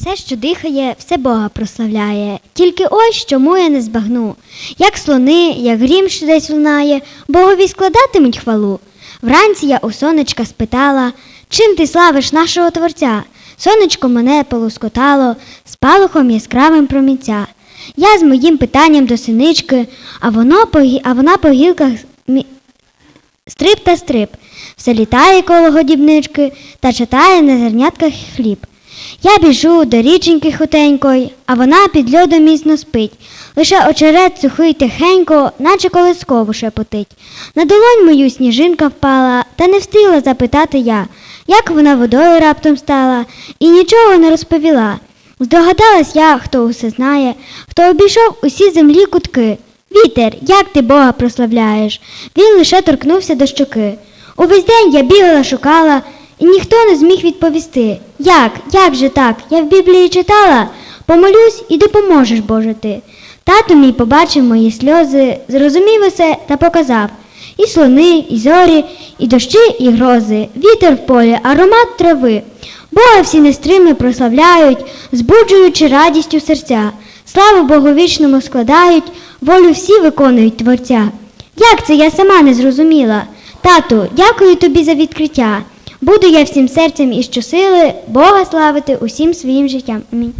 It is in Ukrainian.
Все, що дихає, все Бога прославляє. Тільки ось чому я не збагну. Як слони, як грім, що десь лунає, Богові складатимуть хвалу. Вранці я у сонечка спитала, чим ти славиш нашого Творця? Сонечко мене полускотало, спалахом яскравим промінця. Я з моїм питанням до синички, а, воно а вона по гілках мі- Стрип та стрип, все літає коло годібнички та читає на зернятках хліб. Я біжу до річеньки хутенької, а вона під льодом міцно спить. Лише очерет сухий тихенько, наче колисково шепотить. На долонь мою сніжинка впала, та не встигла запитати я, як вона водою раптом стала, і нічого не розповіла. Здогадалась я, хто усе знає, хто обійшов усі землі кутки. Вітер, як ти Бога прославляєш? Він лише торкнувся до щоки. Увесь день я бігала, шукала, і ніхто не зміг відповісти. Як, як же так? Я в Біблії читала. Помолюсь і допоможеш, Боже ти. Тато мій побачив мої сльози, зрозумів усе та показав. І слони, і зорі, і дощі, і грози, вітер в полі, аромат трави. Бога всі нестрими прославляють, збуджуючи радістю серця. Славу Богу вічному складають, волю всі виконують Творця. Як це я сама не зрозуміла? Тату, дякую тобі за відкриття. Буду я всім серцем і щосили Бога славити усім своїм життям. Амінь.